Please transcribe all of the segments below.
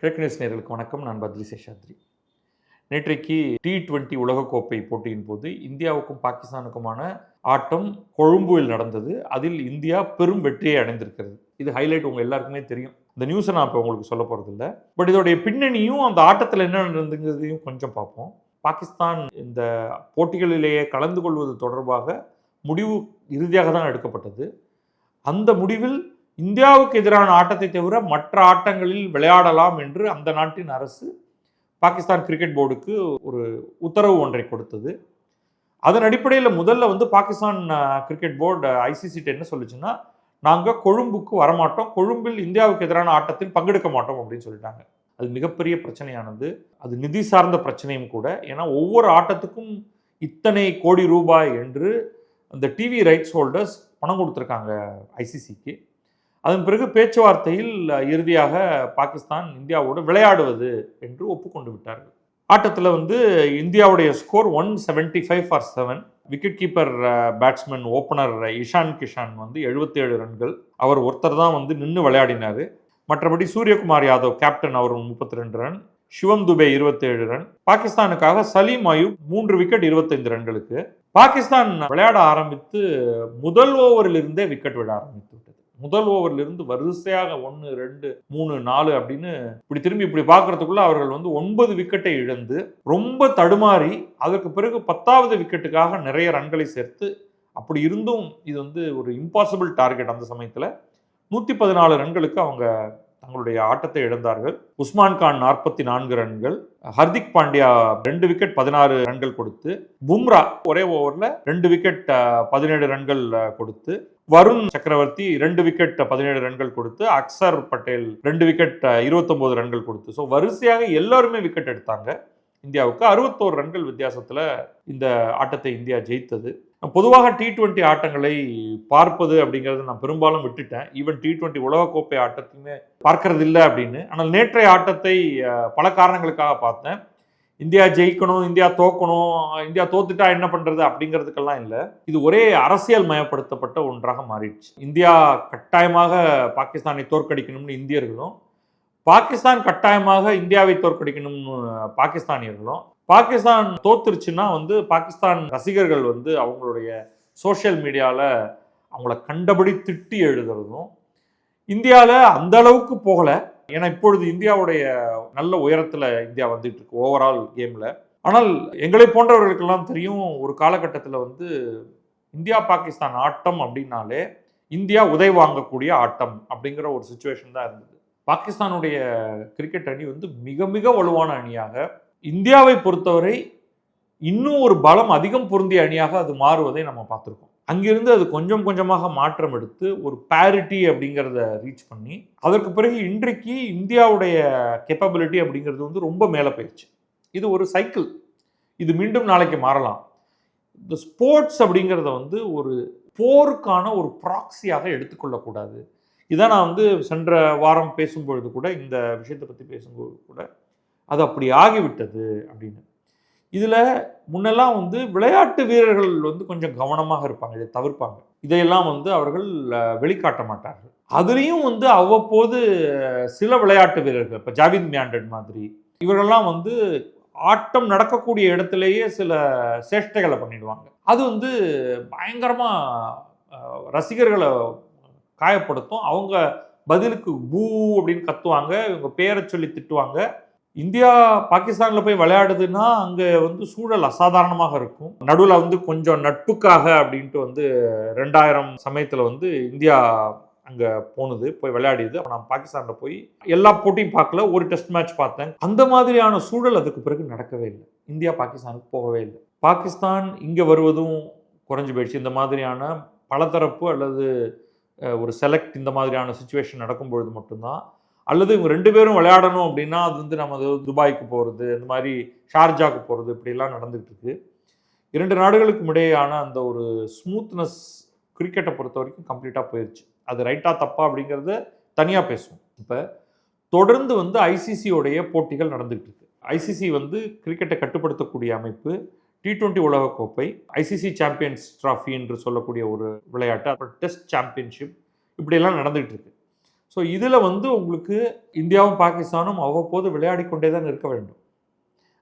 கிழக்கு நியூஸ் நேர்களுக்கு வணக்கம். நான் பத்ரி சேஷாத்ரி. நேற்றைக்கு டி டுவெண்ட்டி உலகக்கோப்பை போட்டியின் போது இந்தியாவுக்கும் பாகிஸ்தானுக்குமான ஆட்டம் கொழும்புவில் நடந்தது. அதில் இந்தியா பெரும் வெற்றியை அடைந்திருக்கிறது. இது ஹைலைட் உங்கள் எல்லாருக்குமே தெரியும். இந்த நியூஸை நான் இப்போ உங்களுக்கு சொல்ல போகிறதில்ல பட் இதோடைய பின்னணியும் அந்த ஆட்டத்தில் என்ன நடந்ததுங்கிறதையும் கொஞ்சம் பார்ப்போம். பாகிஸ்தான் இந்த போட்டிகளிலேயே கலந்து கொள்வது தொடர்பாக முடிவு இறுதியாக தான் எடுக்கப்பட்டது. அந்த முடிவில் இந்தியாவுக்கு எதிரான ஆட்டத்தை தவிர மற்ற ஆட்டங்களில் விளையாடலாம் என்று அந்த நாட்டின் அரசு பாகிஸ்தான் கிரிக்கெட் போர்டுக்கு ஒரு உத்தரவு ஒன்றை கொடுத்தது. அதன் அடிப்படையில் முதல்ல வந்து பாகிஸ்தான் கிரிக்கெட் போர்டு ஐசிசிட்டு என்ன சொல்லுச்சுன்னா நாங்கள் கொழும்புக்கு வரமாட்டோம் கொழும்பில் இந்தியாவுக்கு எதிரான ஆட்டத்தில் பங்கெடுக்க மாட்டோம் அப்படின்னு சொல்லிட்டாங்க. அது மிகப்பெரிய பிரச்சனையானது. அது நிதி சார்ந்த பிரச்சனையும் கூட. ஏன்னா ஒவ்வொரு ஆட்டத்துக்கும் இத்தனை கோடி ரூபாய் என்று அந்த டிவி ரைட்ஸ் ஹோல்டர்ஸ் பணம் கொடுத்துருக்காங்க ஐசிசிக்கு. அதன் பிறகு பேச்சுவார்த்தையில் இறுதியாக பாகிஸ்தான் இந்தியாவோடு விளையாடுவது என்று ஒப்புக்கொண்டு விட்டார்கள். ஆட்டத்தில் வந்து இந்தியாவுடைய score one seventy five for seven wicket keeper batsman opener Ishan Kishan வந்து 77 ரன்கள். அவர் ஒருத்தர் தான் வந்து நின்று விளையாடினார். மற்றபடி சூரியகுமார் யாதவ் கேப்டன் அவர் முப்பத்தி ரெண்டு ரன். சிவம் துபே 27 ரன். பாகிஸ்தானுக்காக சலீம் அயூப் மூன்று விக்கெட் 25 ரன்களுக்கு. பாகிஸ்தான் விளையாட ஆரம்பித்து முதல் ஓவரிலிருந்தே விக்கெட் விட ஆரம்பித்து முதல் ஓவர்லேருந்து வரிசையாக ஒன்று ரெண்டு மூணு நாலு அப்படின்னு இப்படி திரும்பி இப்படி பார்க்கறதுக்குள்ள அவர்கள் வந்து ஒன்பது விக்கெட்டை இழந்து ரொம்ப தடுமாறி அதற்கு பிறகு பத்தாவது விக்கெட்டுக்காக நிறைய ரன்களை சேர்த்து அப்படி இருந்தும் இது வந்து ஒரு இம்பாசிபிள் டார்கெட் அந்த சமயத்தில் நூற்றி பதினாலு ரன்களுக்கு அவங்க தங்களுடைய ஆட்டத்தை இழந்தார்கள். உஸ்மான் கான் நாற்பத்தி நான்கு ரன்கள் ஹர்திக் பாண்டியா ரெண்டு விக்கெட் பதினாறு ரன்கள் கொடுத்து பும்ரா ஒரே ஓவரில் ரெண்டு விக்கெட் பதினேழு ரன்கள் கொடுத்து வருண் சக்கரவர்த்தி ரெண்டு விக்கெட் பதினேழு ரன்கள் கொடுத்து அக்சர் பட்டேல் ரெண்டு விக்கெட் இருபத்தொம்போது ரன்கள் கொடுத்து. ஸோ வரிசையாக எல்லாருமே விக்கெட் எடுத்தாங்க. இந்தியாவுக்கு அறுபத்தோரு ரன்கள் வித்தியாசத்தில் இந்த ஆட்டத்தை இந்தியா ஜெயித்தது. பொதுவாக டி டுவெண்ட்டி ஆட்டங்களை பார்ப்பது அப்படிங்கிறத நான் பெரும்பாலும் விட்டுட்டேன். ஈவன் டி டுவெண்ட்டி உலகக்கோப்பை ஆட்டத்தையுமே பார்க்கறது இல்லை அப்படின்னு. ஆனால் நேற்றைய ஆட்டத்தை பல காரணங்களுக்காக பார்த்தேன். இந்தியா ஜெயிக்கணும் இந்தியா தோக்கணும் இந்தியா தோத்துட்டா என்ன பண்ணுறது அப்படிங்கிறதுக்கெல்லாம் இல்லை. இது ஒரே அரசியல் மயப்படுத்தப்பட்ட ஒன்றாக மாறிடுச்சு. இந்தியா கட்டாயமாக பாகிஸ்தானை தோற்கடிக்கணும்னு இந்தியர்களும் பாகிஸ்தான் கட்டாயமாக இந்தியாவை தோற்கடிக்கணும்னு பாகிஸ்தானியர்களும் பாகிஸ்தான் தோத்துருச்சுன்னா வந்து பாகிஸ்தான் ரசிகர்கள் வந்து அவங்களுடைய சோஷியல் மீடியாவில் அவங்கள கண்டபடி திட்டி எழுதுறதும் இந்தியாவில் அந்த அளவுக்கு போகலை. ஏன்னா இப்பொழுது இந்தியாவுடைய நல்ல உயரத்தில் இந்தியா வந்துட்டு இருக்கு ஓவரால் கேமில் ஆனால் எங்களை போன்றவர்களுக்கெல்லாம் தெரியும் ஒரு காலகட்டத்தில் வந்து இந்தியா பாகிஸ்தான் ஆட்டம் அப்படின்னாலே இந்தியா உதவி வாங்கக்கூடிய ஆட்டம் அப்படிங்கிற ஒரு சுச்சுவேஷன் தான் இருந்தது. பாகிஸ்தானுடைய கிரிக்கெட் அணி வந்து மிக மிக வலுவான அணியாக இந்தியாவை பொறுத்தவரை இன்னும் ஒரு பலம் அதிகம் பொருந்திய அணியாக அது மாறுவதை நம்ம பார்த்துருக்கோம். அங்கிருந்து அது கொஞ்சம் கொஞ்சமாக மாற்றம் எடுத்து ஒரு பேரிட்டி அப்படிங்கிறத ரீச் பண்ணி அதற்கு பிறகு இன்றைக்கு இந்தியாவுடைய கெப்பபிலிட்டி அப்படிங்கிறது வந்து ரொம்ப மேலே போயிடுச்சு இது ஒரு சைக்கிள் இது மீண்டும் நாளைக்கு மாறலாம். இந்த ஸ்போர்ட்ஸ் அப்படிங்கிறத வந்து ஒரு போருக்கான ஒரு ப்ராக்சியாக எடுத்துக்கொள்ளக்கூடாது. இதான் நான் வந்து சென்ற வாரம் பேசும்பொழுது கூட இந்த விஷயத்தை பற்றி பேசும்போது கூட அது அப்படி ஆகிவிட்டது அப்படின்னு. இதில் முன்னெல்லாம் வந்து விளையாட்டு வீரர்கள் வந்து கொஞ்சம் கவனமாக இருப்பாங்க இதை தவிர்ப்பாங்க. இதையெல்லாம் வந்து அவர்கள் வெளிக்காட்ட மாட்டார்கள். அதுலேயும் வந்து அவ்வப்போது சில விளையாட்டு வீரர்கள் இப்போ ஜாவித் மியாண்டட் மாதிரி இவர்கள்லாம் வந்து ஆட்டம் நடக்கக்கூடிய இடத்துலையே சில சேஷ்டைகளை பண்ணிடுவாங்க. அது வந்து பயங்கரமாக ரசிகர்களை காயப்படுத்தும். அவங்க பதிலுக்கு பூ அப்படின்னு கத்துவாங்க இவங்க பேரை சொல்லி திட்டுவாங்க. இந்தியா பாகிஸ்தானில் போய் விளையாடுதுன்னா அங்கே வந்து சூழல் அசாதாரணமாக இருக்கும். நடுவில் வந்து கொஞ்சம் நட்புக்காக அப்படின்ட்டு வந்து ரெண்டாயிரம் சமயத்தில் வந்து இந்தியா அங்கே போனது போய் விளையாடியது. அப்போ நான் பாகிஸ்தானில் போய் எல்லா போட்டியும் பார்க்கல ஒரு டெஸ்ட் மேட்ச் பார்த்தேன். அந்த மாதிரியான சூழல் அதுக்கு பிறகு நடக்கவே இல்லை. இந்தியா பாகிஸ்தானுக்கு போகவே இல்லை. பாகிஸ்தான் இங்கே வருவதும் குறைஞ்சு போயிடுச்சு. இந்த மாதிரியான பலதரப்பு அல்லது ஒரு செலக்ட் இந்த மாதிரியான சுச்சுவேஷன் நடக்கும்பொழுது மட்டும்தான் அல்லது இவங்க ரெண்டு பேரும் விளையாடணும் அப்படின்னா அது வந்து நம்ம துபாய்க்கு போகிறது இந்த மாதிரி ஷார்ஜாக்கு போகிறது இப்படிலாம் நடந்துகிட்டு இருக்கு. இரண்டு நாடுகளுக்கும் இடையேயான அந்த ஒரு ஸ்மூத்னஸ் கிரிக்கெட்டை பொறுத்த வரைக்கும் கம்ப்ளீட்டாக போயிடுச்சு அது ரைட்டாக தப்பா அப்படிங்கிறத தனியாக பேசுவோம். இப்போ தொடர்ந்து வந்து ஐசிசியோடைய போட்டிகள் நடந்துகிட்டு இருக்கு. ஐசிசி வந்து கிரிக்கெட்டை கட்டுப்படுத்தக்கூடிய அமைப்பு டி டுவெண்ட்டி உலகக்கோப்பை ஐசிசி சாம்பியன்ஸ் ட்ராஃபி என்று சொல்லக்கூடிய ஒரு விளையாட்டு அப்புறம் டெஸ்ட் சாம்பியன்ஷிப் இப்படியெல்லாம் நடந்துகிட்டு இருக்கு. ஸோ இதில் வந்து உங்களுக்கு இந்தியாவும் பாகிஸ்தானும் அவ்வப்போது விளையாடி கொண்டே தான் இருக்க வேண்டும்.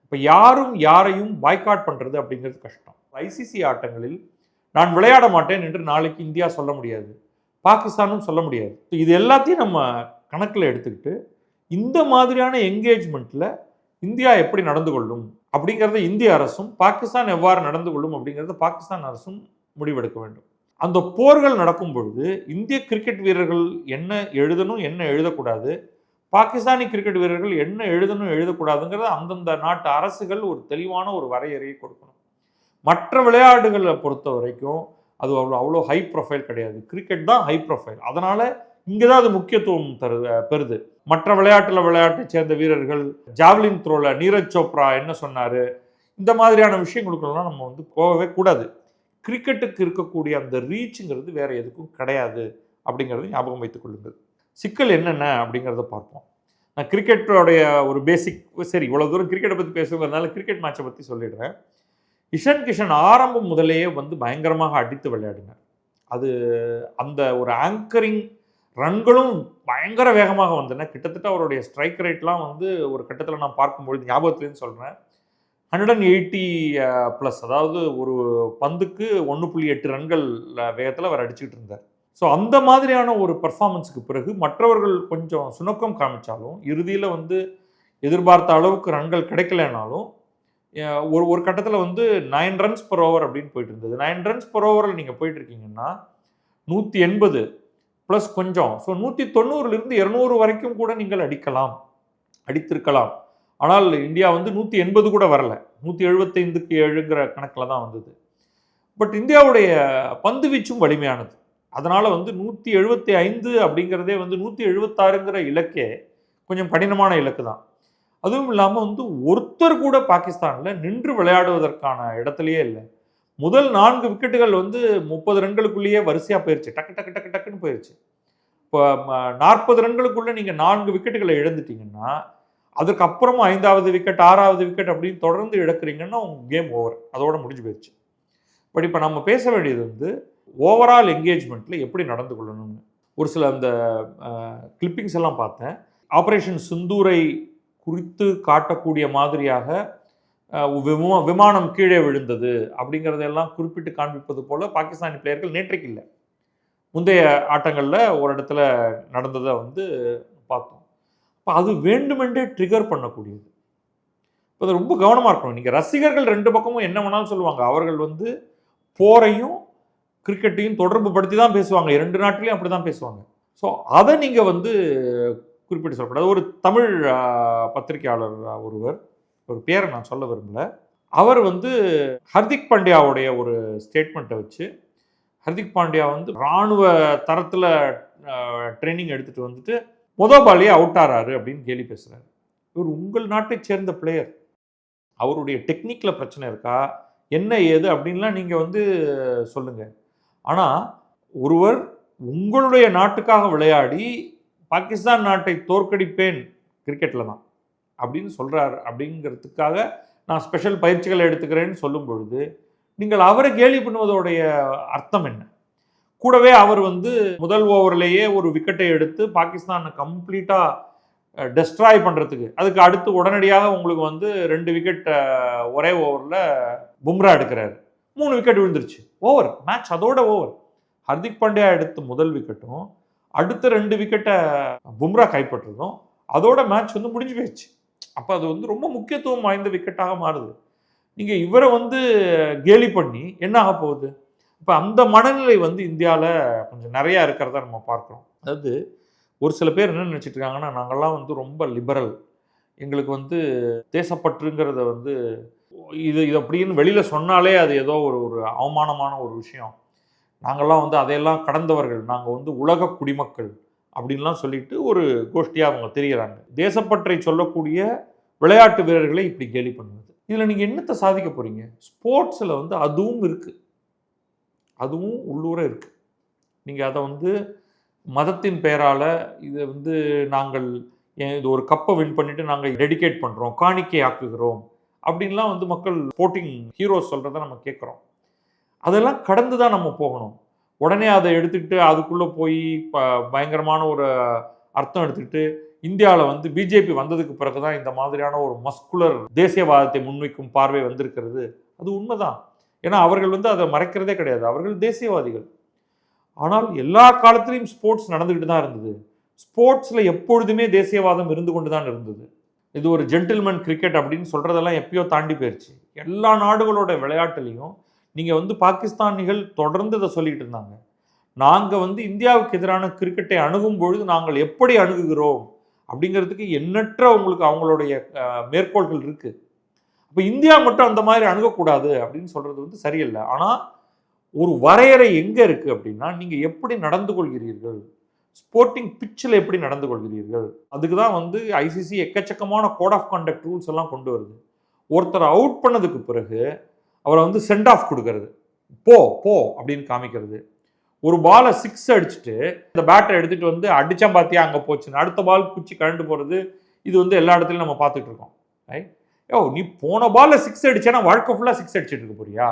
இப்போ யாரும் யாரையும் பாய்காட் பண்ணுறது அப்படிங்கிறது கஷ்டம். ஐசிசி ஆட்டங்களில் நான் விளையாட மாட்டேன் என்று நாளைக்கு இந்தியா சொல்ல முடியாது. பாகிஸ்தானும் சொல்ல முடியாது. இது எல்லாத்தையும் நம்ம கணக்கில் எடுத்துக்கிட்டு இந்த மாதிரியான என்கேஜ்மெண்ட்டில் இந்தியா எப்படி நடந்து கொள்ளும் அப்படிங்கிறத இந்திய அரசும் பாகிஸ்தான் எவ்வாறு நடந்து கொள்ளும் அப்படிங்கிறத பாகிஸ்தான் அரசும் முடிவெடுக்க வேண்டும். அந்த போர்கள் நடக்கும் பொழுது இந்திய கிரிக்கெட் வீரர்கள் என்ன எழுதணும் என்ன எழுதக்கூடாது? பாகிஸ்தானி கிரிக்கெட் வீரர்கள் என்ன எழுதணும் எழுதக்கூடாதுங்கிறத அந்தந்த நாட்டு அரசுகள் ஒரு தெளிவான ஒரு வரையறையை கொடுக்கணும். மற்ற விளையாட்டுகளை பொறுத்த வரைக்கும் அது அவ்வளோ அவ்வளோ ஹை ப்ரொஃபைல் கிடையாது. கிரிக்கெட் தான் ஹை ப்ரொஃபைல் அதனால் இங்கே தான் அது முக்கியத்துவம் தரு பெறுது. மற்ற விளையாட்டில் விளையாட்டை சேர்ந்த வீரர்கள் ஜாவ்லின் த்ரோவில் நீரஜ் சோப்ரா என்ன சொன்னார்? இந்த மாதிரியான விஷயங்களுக்கெல்லாம் நம்ம வந்து போகவே கூடாது. கிரிக்கெட்டுக்கு இருக்கக்கூடிய அந்த ரீச்சுங்கிறது வேற எதுக்கும் கிடையாது அப்படிங்கிறத ஞாபகம் வைத்துக் கொள்ளுங்கள். சிக்கல் என்னென்ன அப்படிங்கிறத பார்ப்போம். நான் கிரிக்கெட்டோடைய ஒரு பேசிக் சரி இவ்வளோ தூரம் கிரிக்கெட்டை பற்றி பேசுங்கிறதுனால கிரிக்கெட் மேட்சை பற்றி சொல்லிடுறேன். இஷன் கிஷன் ஆரம்பம் முதலேயே வந்து பயங்கரமாக அடித்து விளையாடினார். அது அந்த ஒரு ஆங்கரிங் ரன்களும் பயங்கர வேகமாக வந்தன. கிட்டத்தட்ட அவருடைய ஸ்ட்ரைக் ரேட்லாம் வந்து ஒரு கட்டத்தில் நான் பார்க்கும்பொழுது ஞாபகத்துலேருந்து சொல்கிறேன் ஹண்ட்ரட் அண்ட் எயிட்டி ப்ளஸ் அதாவது ஒரு பந்துக்கு ஒன்று புள்ளி எட்டு ரன்கள் வேகத்தில் அவர் அடிச்சுக்கிட்டு இருந்தார். ஸோ அந்த மாதிரியான ஒரு பர்ஃபார்மன்ஸுக்கு பிறகு மற்றவர்கள் கொஞ்சம் சுணக்கம் காமிச்சாலும் இறுதியில் வந்து எதிர்பார்த்த அளவுக்கு ரன்கள் கிடைக்கலனாலும் ஒரு ஒரு கட்டத்தில் வந்து நைன் ரன்ஸ் பர் ஓவர் அப்படின்னு போயிட்டு இருந்தது. நைன் ரன்ஸ் பர் ஓவரில் நீங்கள் போயிட்டு இருக்கீங்கன்னா நூற்றி எண்பது ப்ளஸ் கொஞ்சம். ஸோ நூற்றி தொண்ணூறுலேருந்து இரநூறு வரைக்கும் கூட நீங்கள் அடிக்கலாம். அடித்திருக்கலாம். ஆனால் இந்தியா வந்து நூற்றி எண்பது கூட வரல. நூற்றி எழுபத்தைந்துக்கு எழுங்கிற கணக்கில் தான் வந்தது. பட் இந்தியாவுடைய பந்து வீச்சும் வலிமையானது. அதனால் வந்து நூற்றி எழுபத்தி ஐந்து அப்படிங்கிறதே வந்து நூற்றி எழுபத்தாறுங்கிற இலக்கே கொஞ்சம் கடினமான இலக்கு தான். அதுவும் இல்லாமல் வந்து ஒருத்தர் கூட பாகிஸ்தானில் நின்று விளையாடுவதற்கான இடத்துலையே இல்லை. முதல் நான்கு விக்கெட்டுகள் வந்து முப்பது ரன்களுக்குள்ளேயே வரிசையாக போயிடுச்சு டக்கு டக்கு டக்கு டக்குன்னு போயிடுச்சு இப்போ நாற்பது ரன்களுக்குள்ளே நீங்கள் நான்கு விக்கெட்டுகளை இழந்துட்டீங்கன்னா அதுக்கப்புறமும் ஐந்தாவது விக்கெட் ஆறாவது விக்கெட் அப்படின்னு தொடர்ந்து இழக்கிறீங்கன்னா உங்கள் கேம் ஓவர் அதோட முடிஞ்சு போயிடுச்சு. பட் இப்போ நம்ம பேச வேண்டியது வந்து ஓவரால் என்கேஜ்மெண்ட்டில் எப்படி நடந்து கொள்ளணும்னு. ஒரு சில அந்த கிளிப்பிங்ஸ் எல்லாம் பார்த்தேன். ஆப்ரேஷன் சிந்தூரை குறித்து காட்டக்கூடிய மாதிரியாக விமானம் கீழே விழுந்தது அப்படிங்கிறதெல்லாம் குறிப்பிட்டு காண்பிப்பது போல் பாகிஸ்தானி பிளேயர்கள் நேற்றைக்கு இல்லை. முந்தைய ஆட்டங்களில் ஒரு இடத்துல நடந்ததை வந்து பார்த்தோம். இப்போ அது வேண்டுமென்றே ட்ரிகர் பண்ணக்கூடியது. இப்போ அது ரொம்ப கவனமாக இருக்கணும். நீங்கள் ரசிகர்கள் ரெண்டு பக்கமும் என்ன வேணாலும் சொல்லுவாங்க. அவர்கள் வந்து போரையும் கிரிக்கெட்டையும் தொடர்பு படுத்தி தான் பேசுவாங்க. இரண்டு நாட்டிலையும் அப்படி தான் பேசுவாங்க. ஸோ அதை நீங்கள் வந்து குறிப்பிட்டு சொல்லக்கூடாது. ஒரு தமிழ் பத்திரிகையாளர் ஒருவர் ஒரு பேரை நான் சொல்ல விரும்பல. அவர் வந்து ஹர்திக் பாண்டியாவுடைய ஒரு ஸ்டேட்மெண்ட்டை வச்சு ஹர்திக் பாண்டியா வந்து இராணுவ தரத்தில் ட்ரைனிங் எடுத்துகிட்டு வந்துட்டு மொதல் பாலே அவுட் ஆறாரு அப்படின்னு கேள்வி பேசுகிறாரு இவர் உங்கள் நாட்டை சேர்ந்த பிளேயர் அவருடைய டெக்னிக்கில் பிரச்சனை இருக்கா? என்ன ஏது? அப்படின்லாம் நீங்கள் வந்து சொல்லுங்கள் ஆனால் ஒருவர் உங்களுடைய நாட்டுக்காக விளையாடி பாகிஸ்தான் நாட்டை தோற்கடிப்பேன் கிரிக்கெட்டில் தான் அப்படின்னு சொல்கிறார் அப்படிங்கிறதுக்காக நான் ஸ்பெஷல் பயிற்சிகளை எடுத்துக்கிறேன்னு சொல்லும் பொழுது நீங்கள் அவரை கேலி பண்ணுவதோடைய அர்த்தம் என்ன? கூடவே அவர் வந்து முதல் ஓவர்லேயே ஒரு விக்கெட்டை எடுத்து பாகிஸ்தானை கம்ப்ளீட்டாக டெஸ்ட்ராய் பண்ணுறதுக்கு அதுக்கு அடுத்து உடனடியாக உங்களுக்கு வந்து ரெண்டு விக்கெட் ஒரே ஓவரில் பும்ரா எடுக்கிறாரு. மூணு விக்கெட் விழுந்துருச்சு. ஓவர் மேட்ச் அதோட ஓவர் ஹர்திக் பாண்டியா எடுத்த முதல் விக்கெட்டும் அடுத்த ரெண்டு விக்கெட்டை பும்ரா கைப்பற்றதும் அதோட மேட்ச் வந்து முடிஞ்சு போயிடுச்சு. அப்போ அது வந்து ரொம்ப முக்கியத்துவம் வாய்ந்த விக்கெட்டாக மாறுது. நீங்கள் இவரை வந்து கேலி பண்ணி என்ன ஆக போகுது? இப்போ அந்த மனநிலை வந்து இந்தியாவில் கொஞ்சம் நிறையா இருக்கிறத நம்ம பார்க்குறோம். அதாவது ஒரு சில பேர் என்ன நினச்சிட்டு இருக்காங்கன்னா நாங்கள்லாம் வந்து ரொம்ப லிபரல் எங்களுக்கு வந்து தேசப்பற்றுங்கிறத வந்து இது இது அப்படின்னு வெளியில் சொன்னாலே அது ஏதோ ஒரு ஒரு அவமானமான ஒரு விஷயம். நாங்கள்லாம் வந்து அதையெல்லாம் கடந்தவர்கள். நாங்கள் வந்து உலக குடிமக்கள் அப்படின்லாம் சொல்லிட்டு ஒரு கோஷ்டியாக அவங்க தெரிகிறாங்க தேசப்பற்றை சொல்லக்கூடிய விளையாட்டு வீரர்களை இப்படி கேலி பண்ணுவது. இதில் நீங்கள் என்னத்தை சாதிக்க போகிறீங்க ஸ்போர்ட்ஸில் வந்து அதுவும் இருக்குது அதுவும் உள்ளூர இருக்குது நீங்கள் அதை வந்து மதத்தின் பெயரால் இதை வந்து நாங்கள் இது ஒரு கப்பை வின் பண்ணிவிட்டு நாங்கள் டெடிகேட் பண்ணுறோம் காணிக்கை ஆக்குகிறோம் அப்படின்லாம் வந்து மக்கள் ஸ்போர்ட்டிங் ஹீரோஸ் சொல்கிறத நம்ம கேட்குறோம். அதெல்லாம் கடந்து தான் நம்ம போகணும். உடனே அதை எடுத்துக்கிட்டு அதுக்குள்ளே போய் ப பயங்கரமான ஒரு அர்த்தம் எடுத்துக்கிட்டு இந்தியாவில் வந்து பிஜேபி வந்ததுக்கு பிறகு தான் இந்த மாதிரியான ஒரு மஸ்குலர் தேசியவாதத்தை முன்வைக்கும் பார்வை வந்திருக்கிறது. அது உண்மைதான். ஏன்னா அவர்கள் வந்து அதை மறைக்கிறதே கிடையாது. அவர்கள் தேசியவாதிகள். ஆனால் எல்லா காலத்திலையும் ஸ்போர்ட்ஸ் நடந்துக்கிட்டு தான் இருந்தது. ஸ்போர்ட்ஸில் எப்பொழுதுமே தேசியவாதம் இருந்து கொண்டு தான் இருந்தது. இது ஒரு ஜென்டில்மேன் கிரிக்கெட் அப்படின்னு சொல்கிறதெல்லாம் எப்பயோ தாண்டி போயிடுச்சு எல்லா நாடுகளோட விளையாட்டுலேயும் நீங்கள் வந்து பாகிஸ்தானிகள் தொடர்ந்து இதை சொல்லிக்கிட்டு இருந்தாங்க. நாங்கள் வந்து இந்தியாவுக்கு எதிரான கிரிக்கெட்டை அணுகும் பொழுது நாங்கள் எப்படி அணுகுகிறோம் அப்படிங்கிறதுக்கு எண்ணற்ற உங்களுக்கு அவங்களுடைய மேற்கோள்கள் இருக்குது அப்போ இந்தியா மட்டும் அந்த மாதிரி அணுகக்கூடாது அப்படின்னு சொல்கிறது வந்து சரியில்லை. ஆனால் ஒரு வரையறை எங்கே இருக்குது அப்படின்னா நீங்கள் எப்படி நடந்து கொள்கிறீர்கள்? ஸ்போர்ட்டிங் பிச்சில் எப்படி நடந்து கொள்கிறீர்கள்? அதுக்கு தான் வந்து ஐசிசி எக்கச்சக்கமான கோட் ஆஃப் கண்டக்ட் ரூல்ஸ் எல்லாம் கொண்டு வருது. ஒருத்தரை அவுட் பண்ணதுக்கு பிறகு அவரை வந்து சென்ட் ஆஃப் கொடுக்கறது. போ போ அப்படின்னு காமிக்கிறது. ஒரு பாலை சிக்ஸ் அடிச்சுட்டு இந்த பேட்டை எடுத்துட்டு வந்து அடித்தான் பாத்தியா அங்கே போச்சுன்னு அடுத்த பால் குச்சி கழண்டு போகிறது இது வந்து எல்லா இடத்துலையும் நம்ம பார்த்துட்டு இருக்கோம். ரைட் ஏ நீ போன பாலில் சிக்ஸ் அடிச்சேன்னா வாழ்க்கை ஃபுல்லாக சிக்ஸ் அடிச்சுட்டு இருக்க போறியா?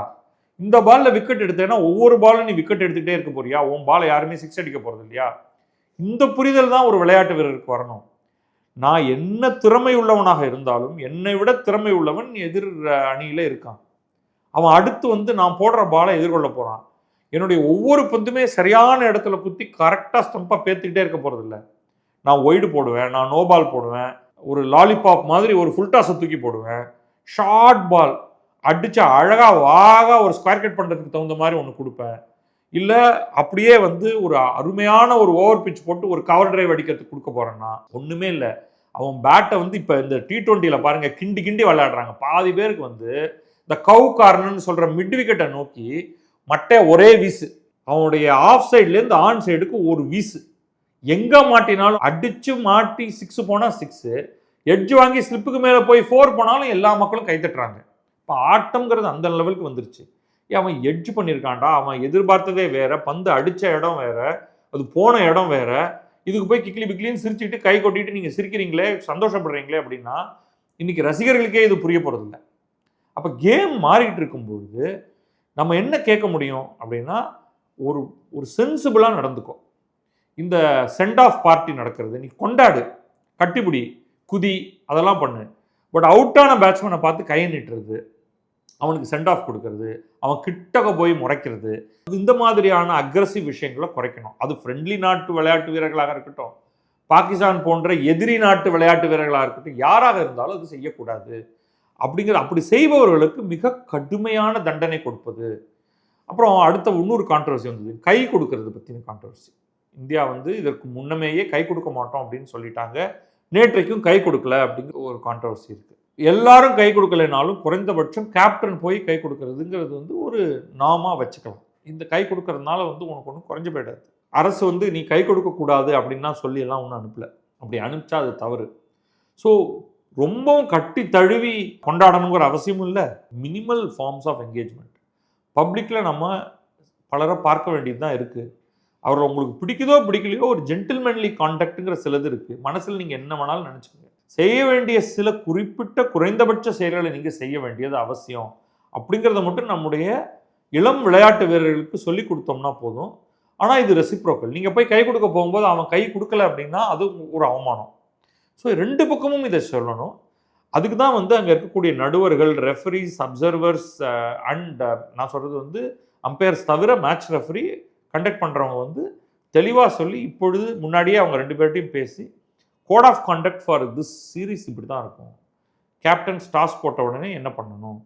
இந்த பாலில் விக்கெட் எடுத்தேன்னா ஒவ்வொரு பாலும் நீ விக்கெட் எடுத்துக்கிட்டே இருக்க போறியா? உன் பாலை யாருமே சிக்ஸ் அடிக்க போகிறது இல்லையா? இந்த புரிதல் தான் ஒரு விளையாட்டு வீரருக்கு வரணும். நான் என்ன திறமை உள்ளவனாக இருந்தாலும் என்னை விட திறமை உள்ளவன் எதிர் அணியில் இருக்கான். அவன் அடுத்து வந்து நான் போடுற பாலை எதிர்கொள்ள போகிறான் என்னுடைய ஒவ்வொரு பந்துமே சரியான இடத்துல குத்தி கரெக்டாக ஸ்டம்பாக பேத்துக்கிட்டே இருக்க போகிறதில்ல நான் ஒய்டு போடுவேன் நான் நோ பால் போடுவேன். ஒரு லாலிபாப் மாதிரி ஒரு ஃபுல்டாஸை தூக்கி போடுவேன். ஷார்ட் பால் அடிச்சு அழகாக வாகா ஒரு ஸ்கொயர் கட் பண்ணுறதுக்கு தகுந்த மாதிரி ஒன்று கொடுப்பேன். இல்லை அப்படியே வந்து ஒரு அருமையான ஒரு ஓவர் பிச் போட்டு ஒரு கவர் டிரைவ் அடிக்கிறதுக்கு கொடுக்க போகிறேன்னா ஒன்றுமே இல்லை. அவன் பேட்டை வந்து இப்போ இந்த டி டுவெண்ட்டியில் பாருங்க கிண்டி கிண்டி விளையாடுறாங்க. பாதி பேருக்கு வந்து இந்த கவு கார்னர்னு சொல்கிற மிட் விக்கெட்டை நோக்கி மட்டை ஒரே வீசு. அவனுடைய ஆஃப் சைட்லேருந்து ஆன் சைடுக்கு ஒரு வீசு. எங்கே மாட்டினாலும் அடிச்சு மாட்டி சிக்ஸ் போனால் சிக்ஸு எட்ஜ் வாங்கி ஸ்லிப்புக்கு மேலே போய் ஃபோர் போனாலும் எல்லா மக்களும் கைத்தட்டுறாங்க இப்போ ஆட்டம்ங்கிறது அந்த லெவலுக்கு வந்துருச்சு. ஏன் அவன் எட்ஜ் பண்ணியிருக்கான்டா அவன் எதிர்பார்த்ததே வேற. பந்து அடித்த இடம் வேற. அது போன இடம் வேற. இதுக்கு போய் கிக்லி பிக்லின்னு சிரிச்சுட்டு கை கொட்டிட்டு நீங்கள் சிரிக்கிறீங்களே சந்தோஷப்படுறீங்களே அப்படின்னா இன்னைக்கு ரசிகர்களுக்கே இது புரிய போகிறதில்ல அப்போ கேம் மாறிட்டு இருக்கும்பொழுது நம்ம என்ன கேட்க முடியும் அப்படின்னா ஒரு ஒரு சென்சிபிளாக நடந்துக்கும் இந்த சென்ட் ஆஃப் பார்ட்டி நடக்கிறது நீ கொண்டாடு கட்டிப்பிடி குதி அதெல்லாம் பண்ணு. பட் அவுட்டான பேட்ஸ்மேனை பார்த்து கையை நீட்டுறது அவனுக்கு சென்ட் ஆஃப் கொடுக்கறது அவன் கிட்டக்க போய் முறைக்கிறது இந்த மாதிரியான அக்ரஸிவ் விஷயங்களை குறைக்கணும். அது ஃப்ரெண்ட்லி நாட்டு விளையாட்டு வீரர்களாக இருக்கட்டும் பாகிஸ்தான் போன்ற எதிரி நாட்டு விளையாட்டு வீரர்களாக இருக்கட்டும் யாராக இருந்தாலும் அது செய்யக்கூடாது. அப்படிங்கிற அப்படி செய்பவர்களுக்கு மிக கடுமையான தண்டனை கொடுப்பது. அப்புறம் அடுத்த இன்னொரு கான்ட்ரவர்சி வந்தது. கை கொடுக்கறது பற்றின கான்ட்ரவர்சி இந்தியா வந்து இதற்கு முன்னமேயே கை கொடுக்க மாட்டோம் அப்படின்னு சொல்லிட்டாங்க. நேற்றைக்கும் கை கொடுக்கல அப்படிங்கிற ஒரு கான்ட்ரவர்சி இருக்குது எல்லாரும் கை கொடுக்கலைனாலும் குறைந்தபட்சம் கேப்டன் போய் கை கொடுக்கறதுங்கிறது வந்து ஒரு நாமாக வச்சுக்கலாம். இந்த கை கொடுக்கறதுனால வந்து உனக்கு ஒன்றும் குறைஞ்சு போயிடாது. அரசு வந்து நீ கை கொடுக்கக்கூடாது அப்படின்னா சொல்லி எல்லாம் ஒன்றும் அனுப்பல. அப்படி அனுப்பிச்சா அது தவறு. ஸோ ரொம்பவும் கட்டி தழுவி கொண்டாடணுங்கிற அவசியமும் இல்லை. மினிமல் ஃபார்ம்ஸ் ஆஃப் என்கேஜ்மெண்ட் பப்ளிக்கில் நம்ம பலரை பார்க்க வேண்டியது தான் இருக்குது அவர் உங்களுக்கு பிடிக்குதோ பிடிக்கலையோ ஒரு ஜென்டில்மேன்லி கான்டாக்டுங்கிற சிலது இருக்குது மனசில் நீங்கள் என்ன வேணாலும் நினச்சிக்கோங்க. செய்ய வேண்டிய சில குறிப்பிட்ட குறைந்தபட்ச செயல்களை நீங்கள் செய்ய வேண்டியது அவசியம். அப்படிங்கிறத மட்டும் நம்முடைய இளம் விளையாட்டு வீரர்களுக்கு சொல்லி கொடுத்தோம்னா போதும். ஆனால் இது ரெசிப்ரோக்கல் நீங்கள் போய் கை கொடுக்க போகும்போது அவன் கை கொடுக்கல அப்படின்னா அது ஒரு அவமானம். ஸோ ரெண்டு பக்கமும் இதை சொல்லணும். அதுக்கு தான் வந்து அங்கே இருக்கக்கூடிய நடுவர்கள் ரெஃபரிஸ் அப்சர்வர்ஸ் அண்ட் நான் சொல்கிறது வந்து அம்பையர்ஸ் தவிர மேட்ச் ரெஃபரி கண்டக்ட் பண்ணுறவங்க வந்து தெளிவாக சொல்லி இப்பொழுது முன்னாடியே அவங்க ரெண்டு பேர்ட்டையும் பேசி code of conduct for this series இப்படி தான் இருக்கும். கேப்டன் ஸ்டாஸ் போட்ட உடனே என்ன பண்ணணும்?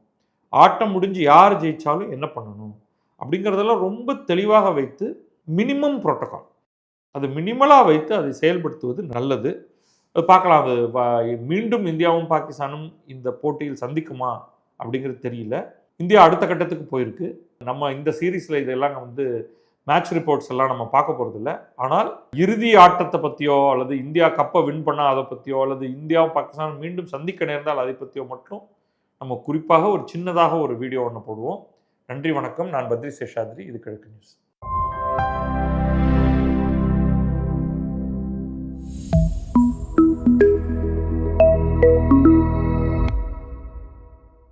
ஆட்டம் முடிஞ்சு யார் ஜெயித்தாலும் என்ன பண்ணணும்? அப்படிங்கிறதெல்லாம் ரொம்ப தெளிவாக வைத்து மினிமம் ப்ரோட்டோக்கால் அது மினிமலாக வைத்து அதை செயல்படுத்துவது நல்லது. அது பார்க்கலாம். அது வ- மீண்டும் இந்தியாவும் பாகிஸ்தானும் இந்த போட்டியில் சந்திக்குமா அப்படிங்கிறது தெரியல. இந்தியா அடுத்த கட்டத்துக்கு போயிருக்கு. நம்ம இந்த சீரீஸில் இதெல்லாம் வந்து மேட்ச் ரிப்போர்ட்ஸ் எல்லாம் நம்ம பார்க்க போகிறதில்ல ஆனால் இறுதி ஆட்டத்தை பற்றியோ அல்லது இந்தியா கப்பை வின் பண்ண அதை பற்றியோ அல்லது இந்தியாவும் பாகிஸ்தான் மீண்டும் சந்திக்க நேர்ந்தால் அதை பற்றியோ மட்டும் நம்ம குறிப்பாக ஒரு சின்னதாக ஒரு வீடியோ ஒன்று போடுவோம். நன்றி வணக்கம். நான் பத்ரி சேஷாத்ரி. இது கிழக்கு நியூஸ்